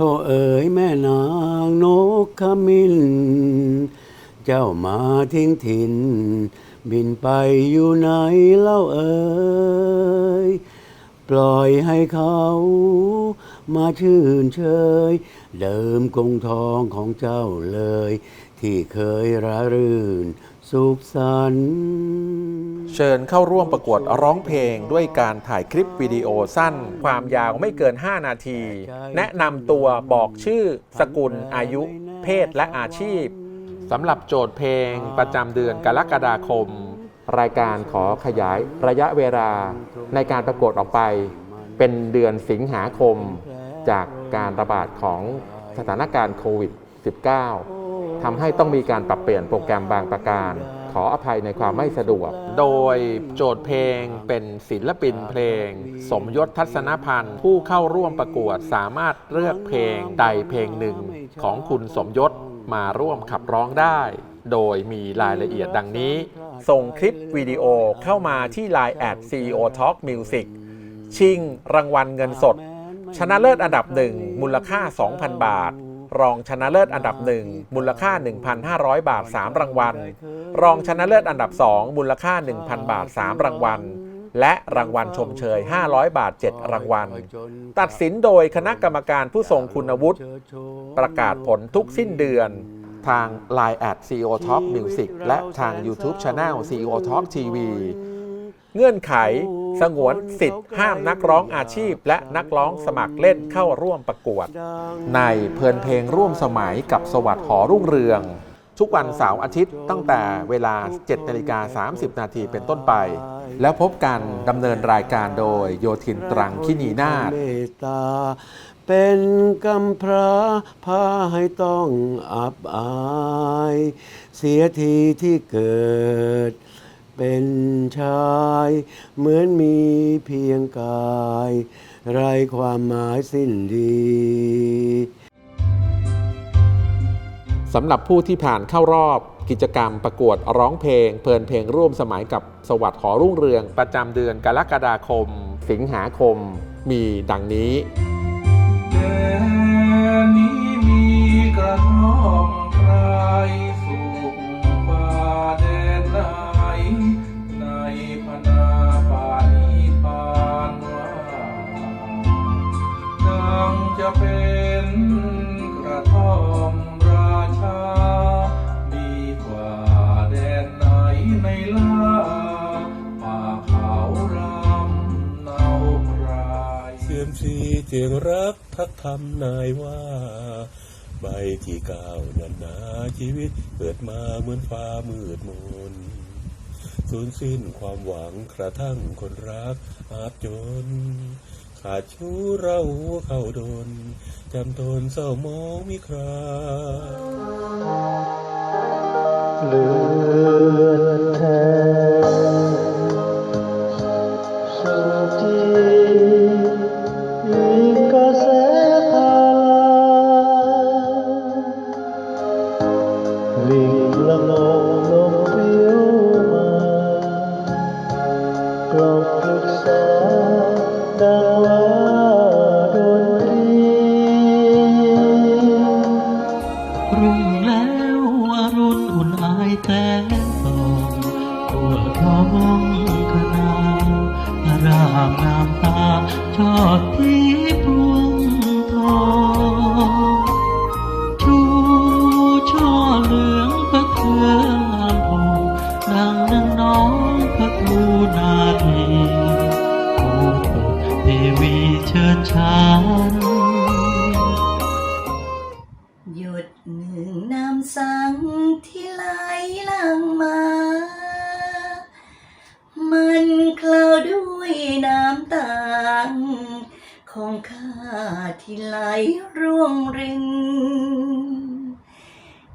โทเอ๋ยแม่นางนกขมิ้น เจ้ามาทิ้งถิ่น บินไปอยู่ไหนเล่าเอ๋ยปล่อยให้เขามาชื่นเชย เดิมกงทองของเจ้าเลย ที่เคยระรื่น สุขสันต์เชิญเข้าร่วมประกวดร้องเพลงด้วยการถ่ายคลิปวิดีโอสั้น ความยาวไม่เกิน 5 นาที แนะนำตัวบอกชื่อ สกุล อายุ เพศและอาชีพสำหรับโจทย์เพลงประจำเดือนกรกฎาคม รายการขอขยายระยะเวลาในการประกวดออกไป เป็นเดือนสิงหาคม จากการระบาดของสถานการณ์โควิด -19 ทำให้ต้องมีการปรับเปลี่ยนโปรแกรมบางประการ ขออภัยในความไม่สะดวก โดยโจทย์เพลงเป็นศิลปินเพลง สมยศทัศนพันธ์ ผู้เข้าร่วมประกวดสามารถเลือกเพลงใดเพลงหนึ่งของคุณสมยศมาร่วมขับร้องได้ โดยมีรายละเอียดดังนี้ ส่งคลิปวิดีโอเข้ามาที่ Line แอด CEO Talk Music ชิงรางวัลเงินสด ชนะเลิศอันดับหนึ่งมูลค่า 2,000 บาท รองชนะเลิศอันดับหนึ่งมูลค่า 1,500 บาท 3 รางวัล รองชนะเลิศอันดับ 2 มูลค่า 1,000 บาท 3 รางวัล และรางวัลชมเชย 500 บาท 7 รางวัล ตัดสินโดยคณะกรรมการผู้ทรงคุณวุฒิ ประกาศผลทุกสิ้นเดือน ทาง Line แอด CEO Talk Music และทาง YouTube Channel CEO Talk TV เงื่อนไข สงวนสิทธิ์ห้ามนักร้องอาชีพ และนักร้องสมัครเล่นเข้าร่วมประกวด ในเพลินเพลงร่วมสมัยกับสวัสดิ์หอรุ่งเรือง ทุกวันเสาร์อาทิตย์ตั้งแต่เวลา 7นาฬิกา30 นาทีเป็นต้นไป แล้วพบกันดำเนินรายการโดยโยธินตรังคินีนาถเมตตาเป็นกำพร้าพาให้ต้องอับอาย เสียทีที่เกิด เป็นชาย เหมือนมีเพียงกาย ไรความหมายสิ้นดีสำหรับผู้ที่ผ่านเข้ารอบกิจกรรมประกวดร้องเพลง เพลินเพลงร่วมสมัยกับสวัสดิ์หอรุ่งเรือง ประจำเดือนกรกฎาคม สิงหาคม มีดังนี้แดนนี้มีกระท่อมไพร ทำนายว่า ใบที่ก้าวนันนาชีวิตเกิดมาเหมือนฟ้ามืดมนสูญสิ้นความหวังกระทั่งคนรักอาบจน ขาดชู้เราเข้าดนจำตนเศร้ามองมิคราเลือดแท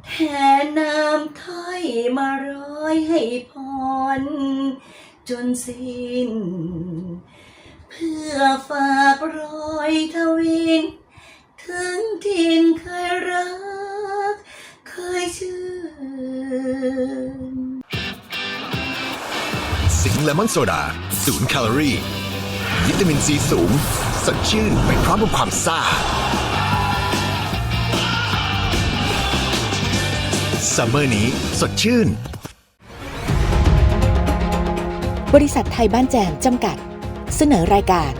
แทนน้ำถ้อยมาร้อยให้พร จนสิ้น เพื่อฝากรอยทวิน ถึงถิ่นเคยรัก เคยชื่น สิงห์เลมอนโซดาศูนย์แคลอรี่ วิตามินซีสูง สดชื่นไปพร้อมกับความซ่า ซัมเมอร์นี้สดชื่น บริษัทไทยบ้านแจมจำกัด เสนอรายการ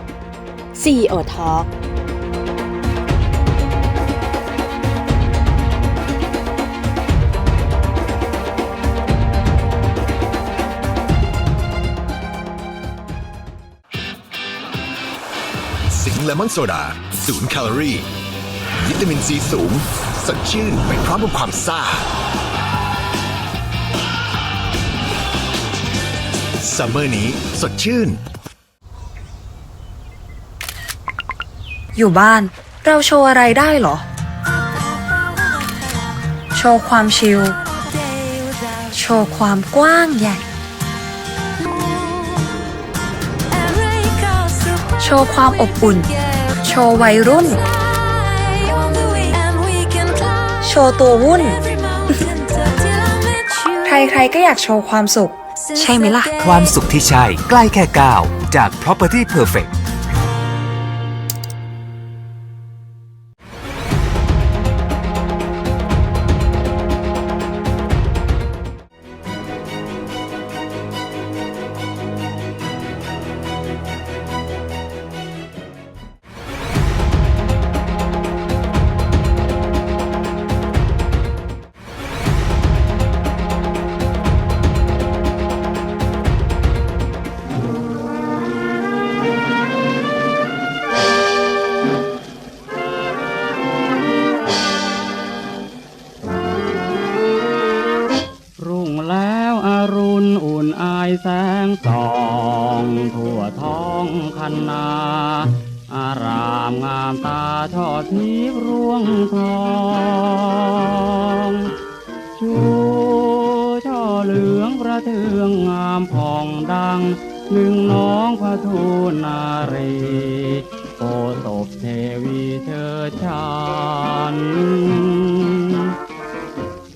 CEO Talk สิงห์เลมอนโซดาศูนย์แคลอรี่ วิตามินซีสูง สดชื่นไปพร้อมกับความซ่า ซัมเมอร์นี้สดชื่น อยู่บ้านเราโชว์อะไรได้เหรอ โชว์ความชิล โชว์ความกว้างใหญ่ โชว์ความอบอุ่น โชว์วัยรุ่น โชว์ตัววุ่น ใครๆก็อยากโชว์ความสุข ใช่ไหมล่ะ ความสุขที่ใช่ใกล้แค่ก้าวจาก Property Perfect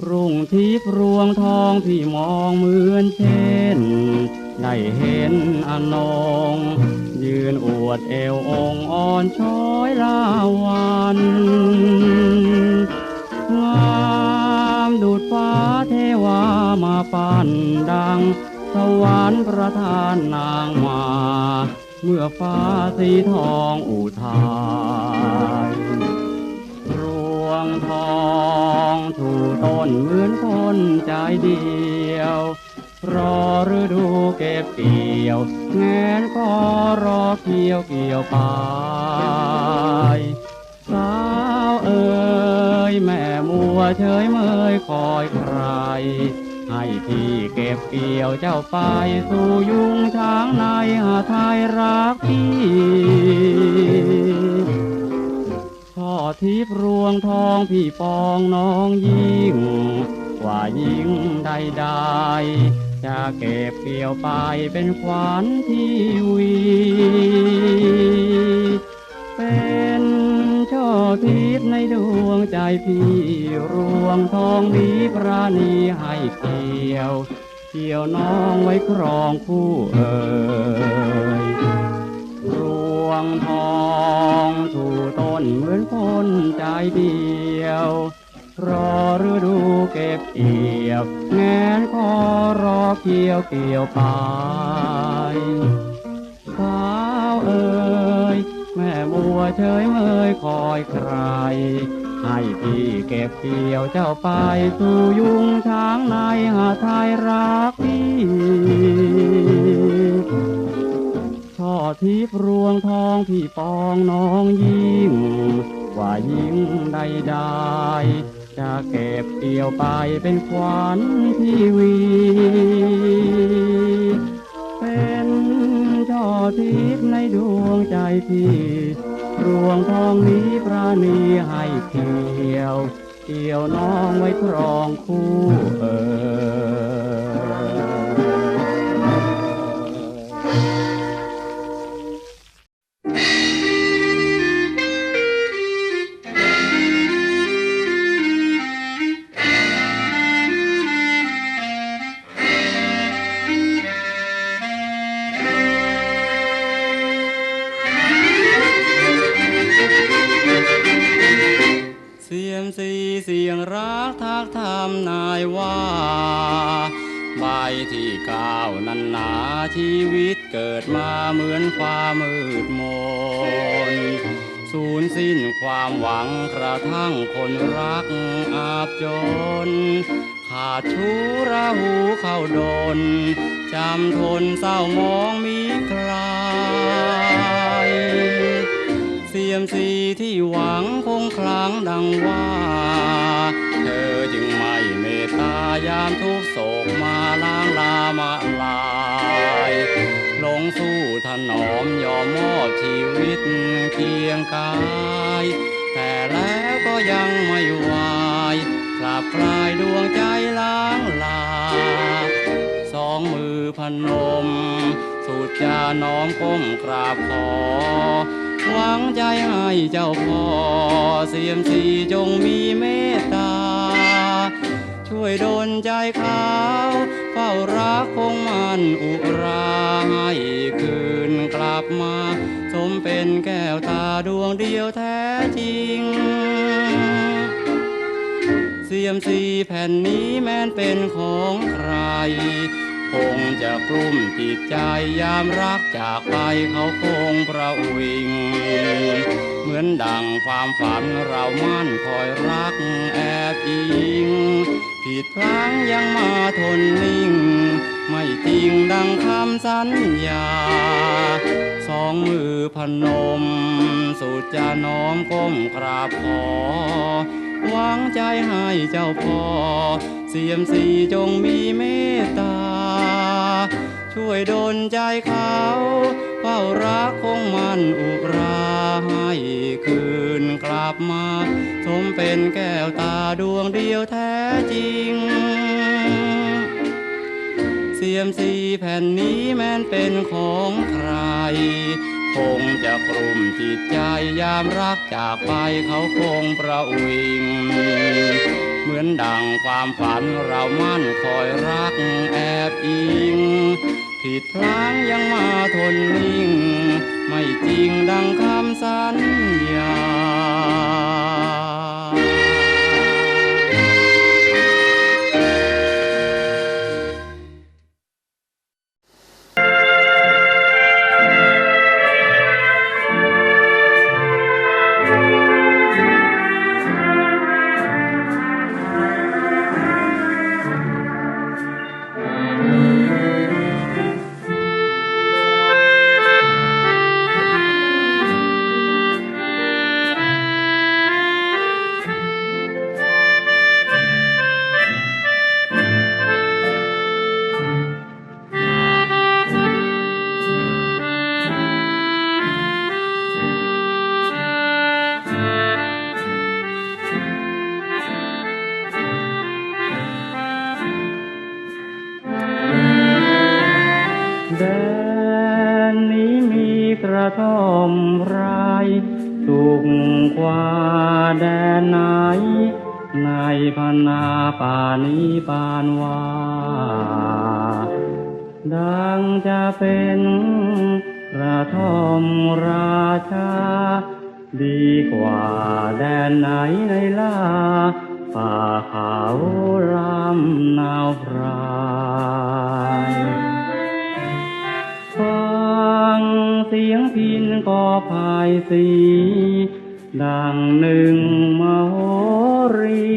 รุ่งทิพย์รวงทองพี่มองเหมือนเช่น ได้เห็นอนงยืนอวดเอวองอ่อนช้อยลาวันงามดุดฟ้าเทวามาปั่นดัง สวรรค์ประทานนางมา เมื่อฟ้าสีทองอุทาย วงทองถูต้นเหมือนคนใจเดียว รอฤดูเก็บเกี่ยวแงนก็รอเกี่ยวเกี่ยวไปสาวเอ๋ยแม่มัวเฉยเมยคอยใคร ให้พี่เก็บเกี่ยวเจ้าไปสู่ยุงช้างในหาไทยรักพี่ ทิพรวงทองพี่ปองน้องยิ่ง กว่ายิ่งใดๆจะเก็บเกี่ยวไปเป็นขวัญที่วี เป็นช่อทิพในดวงใจพี่รวงทองนี้ปราณีให้เกี่ยว เกี่ยวน้องไว้ครองคู่เอ่ย วงทองถูต้นเหมือนคนใจเดียว รอฤดูเก็บเกี่ยวแงนคอรอเกี่ยวเกี่ยวไปสาวเอ๋ยแม่มัวเฉยเมยคอยใคร ให้พี่เก็บเกี่ยวเจ้าไปสู่ยุงช้างในหาไทยรักพี่ ทิพรวงทองพี่ปองน้องยิ่งกว่ายิ่งใดๆจะเก็บเกี่ยวไปเป็นขวัญทีวี เป็นช่อทิพในดวงใจพี่รวงทองนี้ปราณีให้เกี่ยว เกี่ยวน้องไว้ครองคู่เอ่ยำนายว่าใบที่เก้านั้นหนาชีวิตเกิดมาเหมือนฟ้ามืดมนสูญสิ้นความหวังกระทั่งคนรักอาบจน ขาดชูระหูเข้าดน จำทนเศร้ามองมีใครเสียมสีที่หวังคงคลังดังว่าายามทุกโศกมาล้างลามาลายลงสู้ถนอมยอมมอบชีวิตเคียงกาย แต่แล้วก็ยังไม่วายกลับกลายดวงใจล้างลา สองมือพนม สุดจะน้อมก้มกราบขอ หวังใจให้เจ้าพ่อเสียมสีจงมีเมตตา ช่วยดนใจเขาเฝ้ารักคงมันอุราให้คืนกลับมา สมเป็นแก้วตาดวงเดียวแท้จริง เสียมสีแผ่นนี้แม้นเป็นของใคร คงจะกลุ้มจิตใจยามรักจากไปเขาคงประวิง เหมือนดังความฝันเรามั่นคอยรักแอบอิงผิดพลั้งยังมาทนนิ่ง ไม่จริงดังคำสัญญา สองมือพนม สุดจะน้อมก้มกราบขอหวังใจให้เจ้าพ่อ เสียมสีจงมีเมตตา ช่วยดลใจเขาเฝ้ารักคงมันอุราให้คืนกลับมาสมเป็นแก้วตาดวงเดียวแท้จริง เสียมสีแผ่นนี้แม้นเป็นของใคร คงจะกลุ่มจิตใจยามรักจากไปเขาคงประวิง เหมือนดังความฝันเรามั่นคอยรักแอบอิง ผิดพลั้งยังมาทนนิ่ง ไม่จริงดังคำสัญญา ป่าเขาลำนาวพรายฟังเสียงพินก็พายสี ดังหนึ่งมโหรี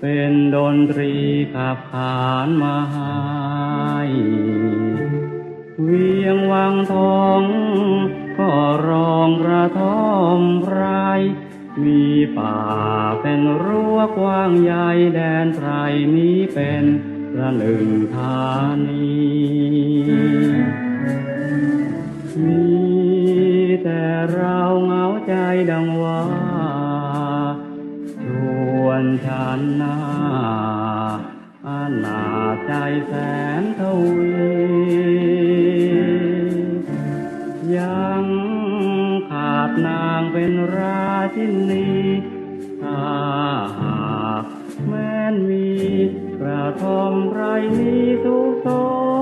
เป็นดนตรีขับขานมาให้เวียงวังทอง ก็รองกระท่อมไร มีป่าเป็นรั้วกว้างใหญ่แดนไพรนี้เป็นระหนึ่งธานี มีแต่เราเหงาใจดังว่าชวนฉันนาอาณาใจแสนทวี นางเป็นราชินีถ้าหากแม้นมีกระทอมไรนี้ทุกส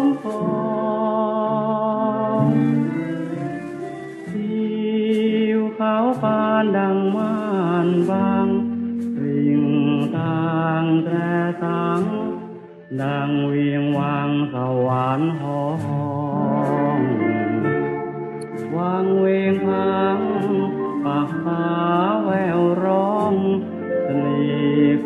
มพรทิวเขาปานดังม่านบางริงต่างแตรสัง ดังเวียงวังสวรรค์หองวางเวงพัง ปากฟ้าแววร้องสนี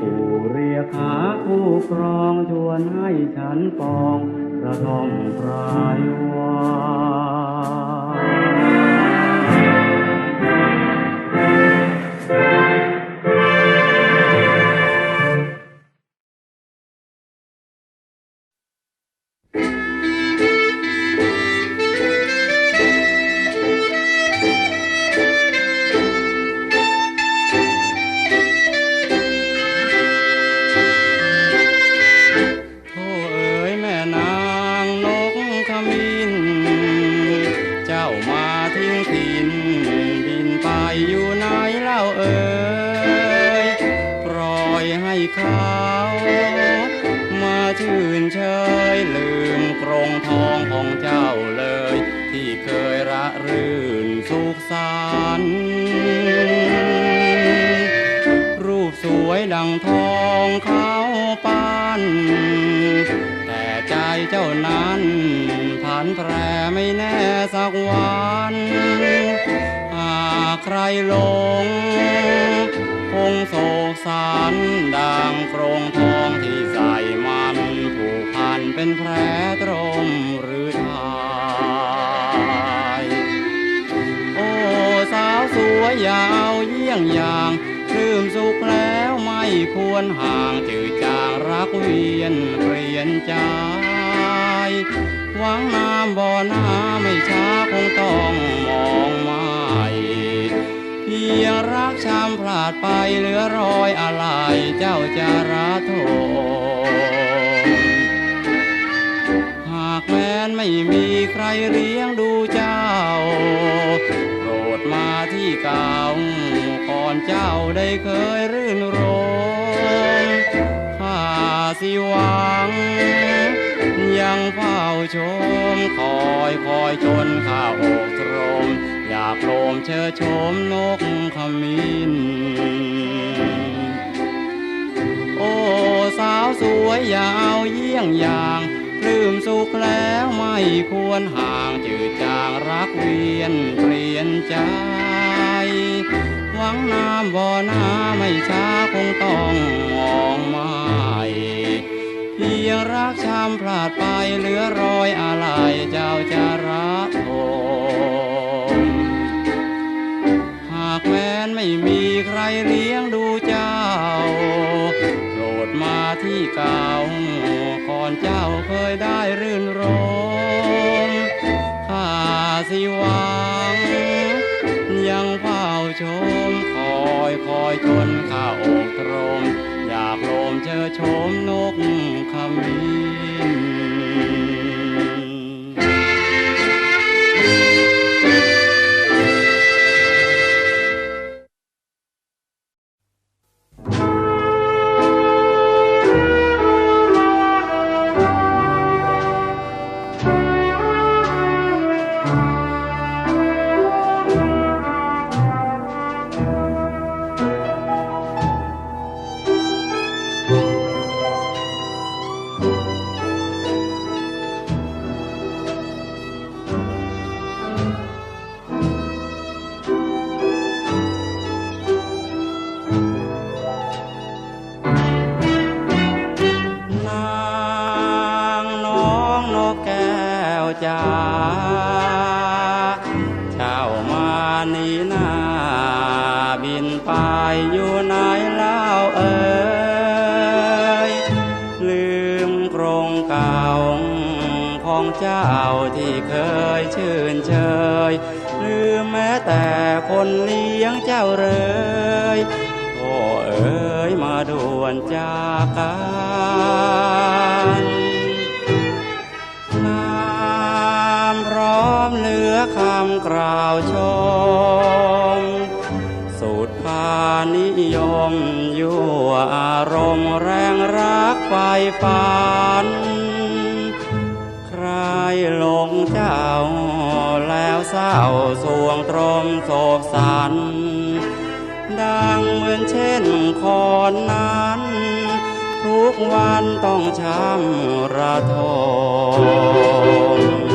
กูเรียกหาคู่ครองชวนให้ฉันปองกระทอมปลายวา งทองที่ใส่มันผูกพันเป็นแผลตรงหรือทายโอ้สาวสวยยาวเยี่ยงอย่างลืมสุขแล้วไม่ควรห่างจืดจางรักเวียนเปลี่ยนใจหวังน้ำบ่อน้ำไม่ช้าคงต้องมองม่เพี ยงรักชามพลาดไปเหลือรอยอะไรเจ้าจะระทหากแม้นไม่มีใครเลี้ยงดูเจ้าโปรดมาที่เก่าก่อนเจ้าได้เคยรื่นรมข้าสิหวัง ยังเฝ้าชมคอยคอยจนข้าอกตรม อยากโลมเชิดชมนกขมิ้น โอ้สาวสวยยาวเยี่ยงอย่างลืมสุขแล้วไม่ควรห่างจืดจางรักเวียนเปลี่ยนใจ หวังน้ำบ่อน้ำไม่ช้าคงต้องมองไม่เพียงรักชามพลาดไปเหลือรอยอะไรเจ้าจะรักโท ไม่มีใครเลี้ยงดูเจ้าโปรดมาที่เก่าก่อนเจ้าเคยได้รื่นรมข้าสิวัง ยังเฝ้าชมคอยคอยจนข้าอกตรมอยากโลมเจอชมนกขมิ้น รงเก่าของเจ้าที่เคยชื่นเชยลืมแม้แต่คนเลี้ยงเจ้าเลยโอ้เอ๋ยมาด่วนจากกันน้ำพร้อมเหลือคำกล่าวชมสูตรพานิยมยั่วอารมณ์ ไฟฝัน ใครหลงเจ้า แล้วเศร้าสวงตรมโศกสัน ดังเหมือนเช่นคอนนั้น ทุกวันต้องช้ำระทม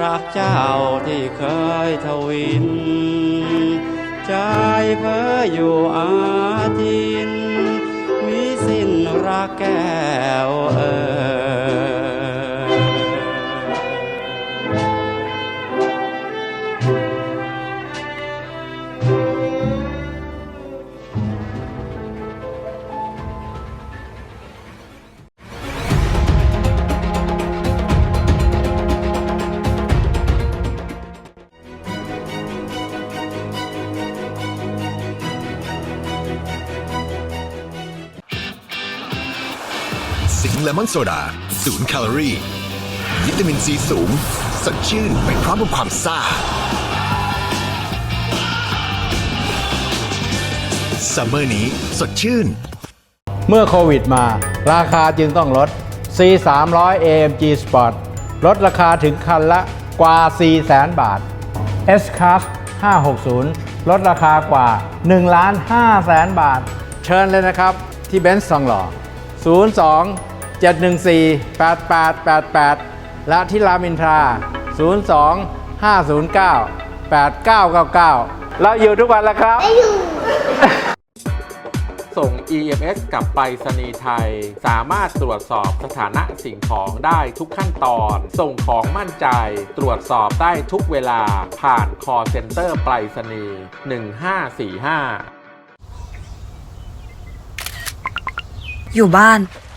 รักเจ้าที่เคยทวิน ใจเพ้ออยู่อาทินมิสิ้นรักแก้วเอ่ย เลมอนโซดาศูนย์แคลอรี่วิตามินซีสูง สดชื่นไปพร้อมกับความซ่า ซัมเมอร์นี้สดชื่น เมื่อโควิดมา ราคาจึงต้องลด C 3 0 0 AMG Sport ลดราคาถึงคันละกว่า 4 0 0แสนบาท S Class 560 ลดราคากว่า 1 ล้าน5แสนบาท เชิญเลยนะครับ ที่เบนซ์ซองหล่อ 02 714 8888 และที่รามอินทรา 02 509 8999 เราอยู่ทุกวันแล้วครับ ส่ง EMS กับไปรษณีย์ไทย สามารถตรวจสอบสถานะสิ่งของได้ทุกขั้นตอน ส่งของมั่นใจ ตรวจสอบได้ทุกเวลาผ่าน call center ไปรษณีย์1545 อยู่บ้าน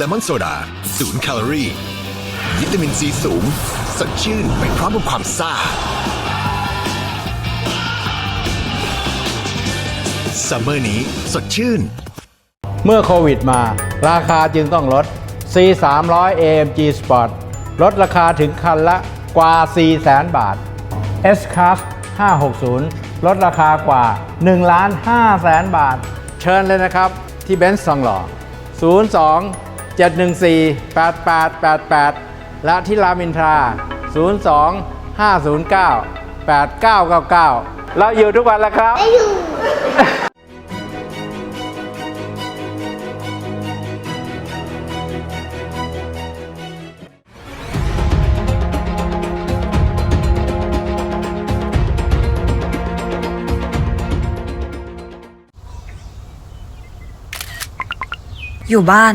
เลมอนโซดาศูนย์แคลอรี่ วิตามินซีสูง สดชื่นไปพร้อมกับความซ่าซัมเมอร์นี้สดชื่น เมื่อโควิดมา ราคาจึงต้องลด C 3 0 0 AMG Sport ลดราคาถึงคันละกว่า 4 0 0แสนบาท S Class 560 ลดราคากว่า1ล้าน5แสนบาท เชิญเลยนะครับ ที่เบนซ์ซองหล่อ 02 714 8888 และที่รามอินทรา 02 509 8999 เราอยู่ทุกวันแล้วครับอยู่อยู่บ้าน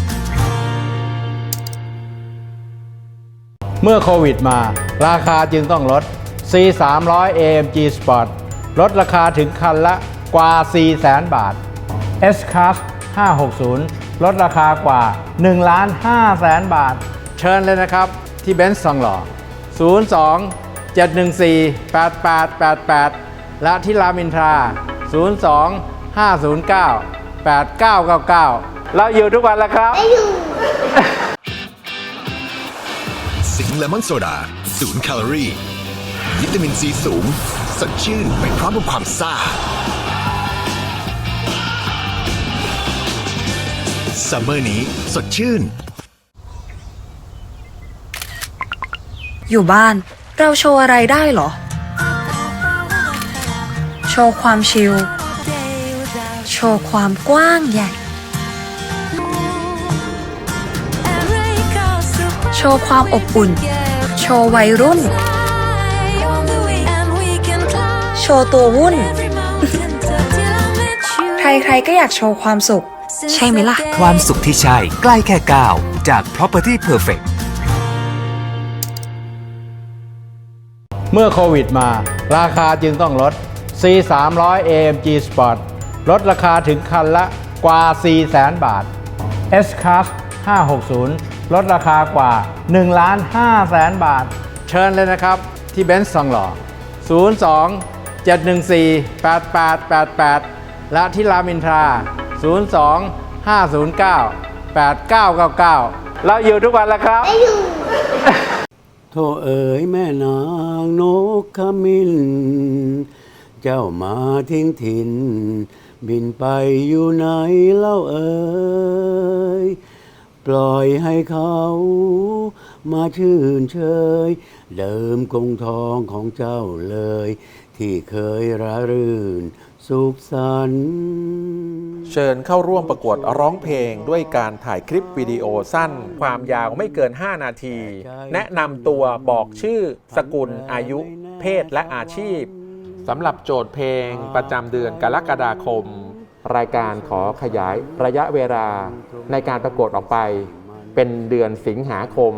เมื่อโควิดมา ราคาจึงต้องลด C 3 0 0 AMG Sport ลดราคาถึงคันละกว่า 4 0 0แสนบาท S Class 560 ลดราคากว่า1ล้าน5แสนบาท เชิญเลยนะครับ ที่เบนซ์ซองหล่อ 02 714 8888 และที่รามอินทรา 02 509 8999 เราอยู่ทุกวันแล้วครับ สิงห์เลมอนโซดาศูนย์แคลอรี่ วิตามินซีสูง สดชื่นไปพร้อมกับความซ่าซัมเมอร์นี้สดชื่น อยู่บ้านเราโชว์อะไรได้เหรอ โชว์ความชิล โชว์ความกว้างใหญ่ ชว์ความอบอุ่น โชว์วัยรุ่น โชว์ตัววุ่น ใครๆก็อยากโชว์ความสุข ใช่ไหมล่ะ ความสุขที่ใช่ ใกล้แค่ก้าวจาก Property Perfect เมื่อโควิดมา ราคาจึงต้องลด C 3 0 0 AMG Sport ลดราคาถึงคันละกว่า 4 0 0 0 0 0 บาท S Class 560 ลดราคากว่า1ล้าน5แสนบาท เชิญเลยนะครับ ที่เบนซ์ทองหล่อ 02 714 8888 และที่รามินทรา 02 509 8999 เราอยู่ทุกวันแล้วครับ โทเอ๋ยแม่นางนกขมิ้น เจ้ามาทิ้งถิ่น บินไปอยู่ไหนเล่าเอ๋ย ปล่อยให้เขามาชื่นเชย เดิมกงทองของเจ้าเลย ที่เคยระรื่น สุขสันต์เชิญเข้าร่วมประกวดร้องเพลงด้วยการถ่ายคลิปวิดีโอสั้น ความยาวไม่เกิน 5 นาที แนะนำตัวบอกชื่อ สกุล อายุ เพศและอาชีพสำหรับโจทย์เพลงประจำเดือนกรกฎาคม รายการขอขยายระยะเวลาในการประกวดออกไป เป็นเดือนสิงหาคม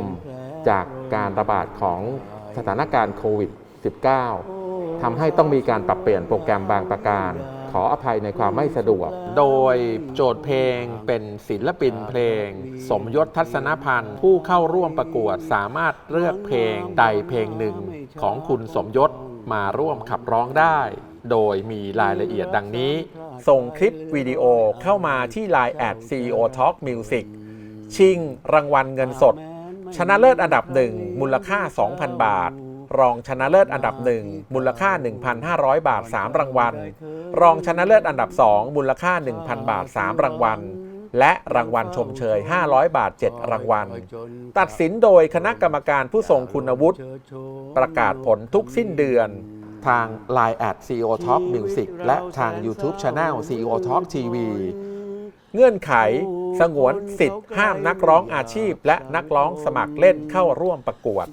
จากการระบาดของสถานการณ์โควิด -19 ทำให้ต้องมีการปรับเปลี่ยนโปรแกรมบางประการ ขออภัยในความไม่สะดวก โดยโจทย์เพลงเป็นศิลปินเพลง สมยศทัศนพันธ์ ผู้เข้าร่วมประกวดสามารถเลือกเพลงใดเพลงหนึ่งของคุณสมยศมาร่วมขับร้องได้ โดยมีรายละเอียดดังนี้ ส่งคลิปวิดีโอเข้ามาที่ Line แอด CEO Talk Music ชิงรางวัลเงินสด ชนะเลิศอันดับหนึ่งมูลค่า 2,000 บาท รองชนะเลิศอันดับหนึ่งมูลค่า 1,500 บาท 3 รางวัล รองชนะเลิศอันดับ 2 มูลค่า 1,000 บาท 3 รางวัลและรางวัลชมเชย 500 บาท 7 รางวัล ตัดสินโดยคณะกรรมการผู้ทรงคุณวุฒิ ประกาศผลทุกสิ้นเดือน ทาง Line แอด CEO Talk Music และทาง YouTube Channel CEO Talk TV เงื่อนไข สงวนสิทธิ์ห้ามนักร้องอาชีพ และนักร้องสมัครเล่นเข้าร่วมประกวด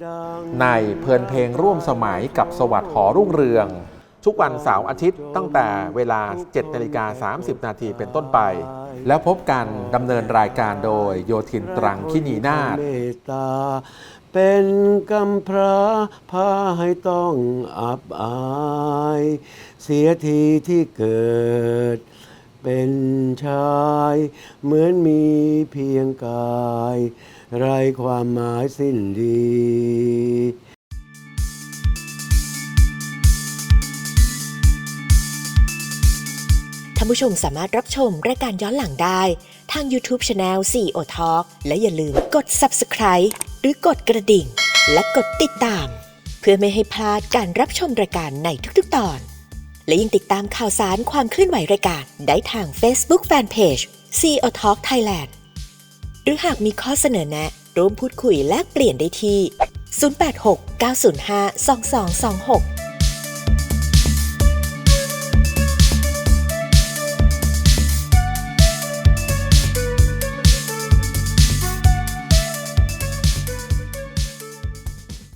ในเพลินเพลงร่วมสมัยกับสวัสดิ์หอรุ่งเรือง ทุกวันเสาร์อาทิตย์ตั้งแต่เวลา 7นาฬิกา30 นาทีเป็นต้นไป แล้วพบกันดำเนินรายการโดยโยธินตรังคินีนาถ เป็นกำพร้าพาให้ต้องอับอาย เสียทีที่เกิด เป็นชาย เหมือนมีเพียงกาย ไรความหมายสิ้นดีท่านผู้ชมสามารถรับชมรายการย้อนหลังได้ ทาง YouTube Channel CEO Talk และอย่าลืมกด Subscribe หรือกดกระดิ่ง และกดติดตาม เพื่อไม่ให้พลาดการรับชมรายการในทุกๆตอน และยังติดตามข่าวสารความเคลื่อนไหวรายการได้ทาง Facebook Fanpage CEO Talk Thailand หรือหากมีข้อเสนอแนะ ร่วมพูดคุยแลกเปลี่ยนได้ที่ 086 905 2226